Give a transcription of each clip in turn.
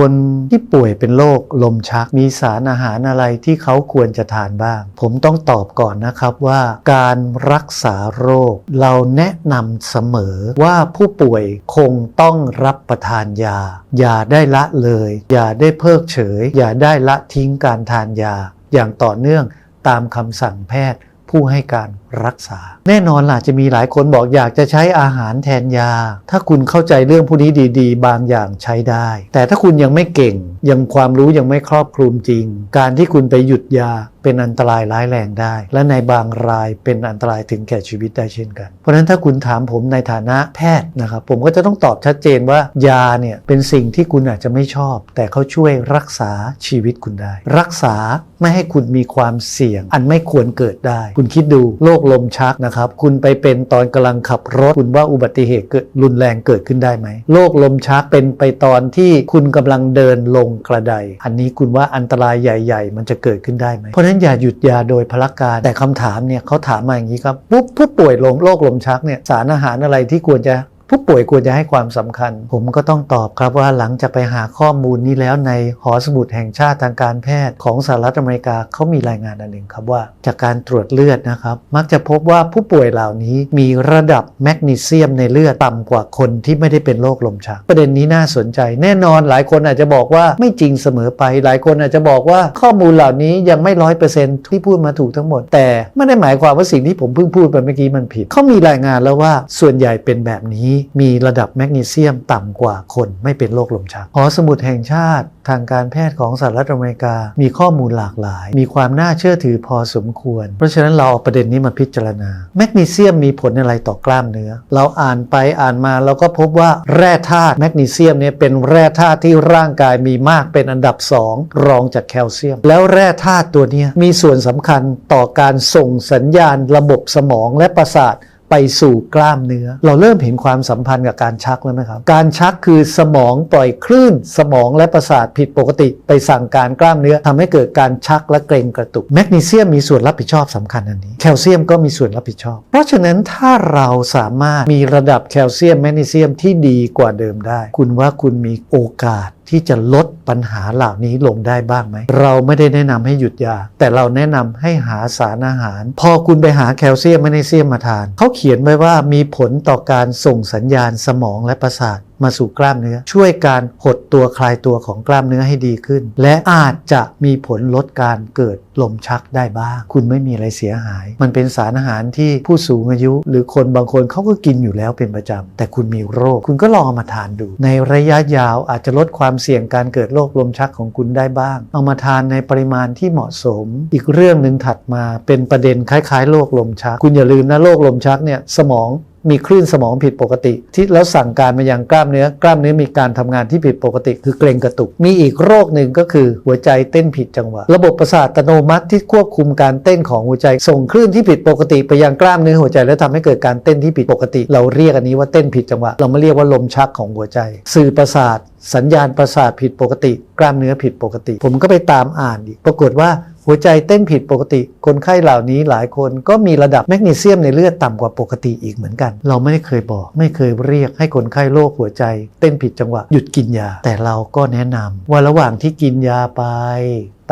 คนที่ป่วยเป็นโรคลมชัก มีสารอาหารอะไรที่เขาควรจะทานบ้าง ผมต้องตอบก่อนนะครับว่า การรักษาโรค เราแนะนำเสมอว่าผู้ป่วยคงต้องรับประทานยา อย่าได้ละเลย อย่าได้เพิกเฉย อย่าได้ละทิ้งการทานยา อย่างต่อเนื่องตามคำสั่งแพทย์ ผู้ให้การรักษา แน่นอนล่ะจะมีหลายคนบอกอยากจะใช้อาหารแทนยา ถ้าคุณเข้าใจเรื่องพวกนี้ดีๆ บางอย่างใช้ได้ แต่ถ้าคุณยังไม่เก่ง ยังความรู้ยังไม่ครอบคลุมจริง การที่คุณไปหยุดยา เป็นอันตรายร้ายแรงได้ และในบางรายเป็นอันตรายถึงแก่ชีวิตได้เช่นกัน เพราะฉะนั้นถ้าคุณถามผมในฐานะแพทย์นะครับผมก็จะต้องตอบชัดเจนว่ายาเนี่ยเป็นสิ่งที่คุณอาจจะไม่ชอบ แต่เขาช่วยรักษาชีวิตคุณได้ รักษาไม่ให้คุณมีความเสี่ยง อันไม่ควรเกิดได้ คุณคิดดูโรคลมชักนะครับคุณไปเป็นตอนกำลังขับรถ คุณว่าอุบัติเหตุเกิดรุนแรงเกิดขึ้นได้ไหมโรคลมชักเป็นไปตอนที่คุณกำลังเดินลงกระไดอันนี้คุณว่าอันตรายใหญ่ ๆ มันจะเกิดขึ้นได้ไหมเพราะฉะนั้นอย่าหยุดยาโดยพละการ แต่คำถามเนี่ยเขาถามมาอย่างนี้ครับปุ๊บผู้ป่วยลมโรคลมชักเนี่ยสารอาหารอะไรที่ควรจะ ผู้ป่วยควรจะให้ความสำคัญ ผมก็ต้องตอบครับว่าหลังจากไปหาข้อมูลนี้แล้วในหอสมุดแห่งชาติทางการแพทย์ของสหรัฐอเมริกาเขามีรายงานอันหนึ่งครับว่า จากการตรวจเลือดนะครับ มักจะพบว่าผู้ป่วยเหล่านี้มีระดับแมกนีเซียมในเลือดต่ำกว่าคนที่ไม่ได้เป็นโรคลมชัก ประเด็นนี้น่าสนใจ แน่นอนหลายคนอาจจะบอกว่าไม่จริงเสมอไป หลายคนอาจจะบอกว่าข้อมูลเหล่านี้ยังไม่ร้อยเปอร์เซ็นต์ที่พูดมาถูกทั้งหมด แต่ไม่ได้หมายความว่าสิ่งที่ผมเพิ่งพูดไปเมื่อกี้มันผิดเขามีรายงานแล้วว่าส่วนใหญ่เป็นแบบนี้มีระดับแมกนีเซียมต่ำกว่าคนไม่เป็นโรคลมชักหอสมุดแห่งชาติ ทางการแพทย์ของสหรัฐอเมริกา มีข้อมูลหลากหลาย มีความน่าเชื่อถือพอสมควร เพราะฉะนั้นเราเอาประเด็นนี้มาพิจารณา แมกนีเซียมมีผลอะไรต่อกล้ามเนื้อ เราอ่านไปอ่านมาเราก็พบว่าแร่ธาตุแมกนีเซียมเนี่ยเป็นแร่ธาตุที่ร่างกายมีมากเป็นอันดับ 2 รองจากแคลเซียม แล้วแร่ธาตุตัวนี้มีส่วนสำคัญต่อการส่งสัญญาณระบบสมองและประสาท ไปสู่กล้ามเนื้อ เราเริ่มเห็นความสัมพันธ์กับการชักแล้วไหมครับ การชักคือสมองปล่อยคลื่น สมองและประสาทผิดปกติ ไปสั่งการกล้ามเนื้อทำให้เกิดการชักและเกร็งกระตุกแมกนีเซียมมีส่วนรับผิดชอบสำคัญอันนี้ แคลเซียมก็มีส่วนรับผิดชอบ เพราะฉะนั้นถ้าเราสามารถมีระดับแคลเซียมแมกนีเซียมที่ดีกว่าเดิมได้ คุณว่าคุณมีโอกาส ที่จะลดปัญหาเหล่านี้ลงได้บ้างไหม เราไม่ได้แนะนำให้หยุดยา แต่เราแนะนำให้หาสารอาหาร พอคุณไปหาแคลเซียมแมกนีเซียมมาทาน เขาเขียนไว้ว่ามีผลต่อการส่งสัญญาณสมองและประสาท มาสู่กล้ามเนื้อ ช่วยการหดตัวคลายตัวของกล้ามเนื้อให้ดีขึ้น และอาจจะมีผลลดการเกิดลมชักได้บ้าง คุณไม่มีอะไรเสียหาย มันเป็นสารอาหารที่ผู้สูงอายุ หรือคนบางคนเขาก็กินอยู่แล้วเป็นประจำแต่คุณมีโรค คุณก็ลองเอามาทานดู ในระยะยาวอาจจะลดความเสี่ยงการเกิดโรคลมชักของคุณได้บ้าง เอามาทานในปริมาณที่เหมาะสม อีกเรื่องหนึ่งถัดมาเป็นประเด็นคล้ายๆโรคลมชัก คุณอย่าลืมนะโรคลมชักเนี่ยสมอง มีคลื่นสมองผิดปกติ ที่แล้วสั่งการมายังกล้ามเนื้อกล้ามเนื้อมีการทำงานที่ผิดปกติ คือเกร็งกระตุก มีอีกโรคหนึ่งก็คือหัวใจเต้นผิดจังหวะ ระบบประสาทอัตโนมัติที่ควบคุมการเต้นของหัวใจ ส่งคลื่นที่ผิดปกติ ไปยังกล้ามเนื้อหัวใจ แล้วทำให้เกิดการเต้นที่ผิดปกติ เราเรียกอันนี้ว่าเต้นผิดจังหวะ เราไม่เรียกว่าลมชักของหัวใจ สื่อประสาทสัญญาณประสาทผิดปกติ กล้ามเนื้อผิดปกติ ผมก็ไปตามอ่านอีก ปรากฏว่าหัวใจเต้นผิดปกติ คนไข้เหล่านี้หลายคนก็มีระดับแมกนีเซียมในเลือดต่ำกว่าปกติอีกเหมือนกัน เราไม่ได้เคยบอก ไม่เคยเรียกให้คนไข้โรคหัวใจ เต้นผิดจังหวะหยุดกินยา แต่เราก็แนะนำว่าระหว่างที่กินยาไป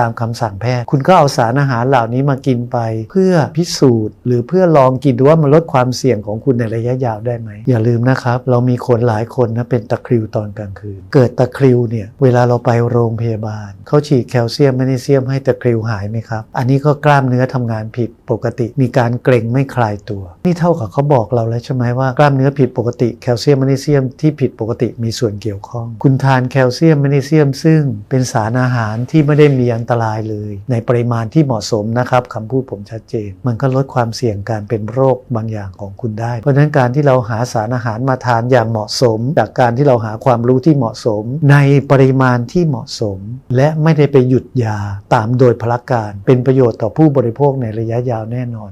ตามคำสั่งแพทย์ คุณก็เอาสารอาหารเหล่านี้มากินไป เพื่อพิสูจน์ หรือเพื่อลองกินดูว่ามันลดความเสี่ยงของคุณในระยะยาวได้ไหม อย่าลืมนะครับ เรามีคนหลายคนนะเป็นตะคริวตอนกลางคืน เกิดตะคริวเนี่ยเวลาเราไปโรงพยาบาลเขาฉีดแคลเซียมแมกนีเซียมให้ตะคริวหายไหมครับ อันนี้ก็กล้ามเนื้อทำงานผิดปกติ มีการเกร็งไม่คลายตัว นี่เท่ากับเขาบอกเราแล้วใช่ไหมว่ากล้ามเนื้อผิดปกติแคลเซียมแมกนีเซียมที่ผิดปกติมีส่วนเกี่ยวข้อง คุณทานแคลเซียมแมกนีเซียม ซึ่งเป็นสารอาหารที่ไม่ได้มีอันตรายเลย ในปริมาณที่เหมาะสมนะครับคำพูดผมชัดเจน มันก็ลดความเสี่ยงการเป็นโรคบางอย่างของคุณได้ เพราะฉะนั้นการที่เราหาสารอาหารมาทานอย่างเหมาะสม จากการที่เราหาความรู้ที่เหมาะสม ในปริมาณที่เหมาะสม และไม่ได้ไปหยุดยาตามโดยพละการ เป็นประโยชน์ต่อผู้บริโภคในระยะยาวแน่นอน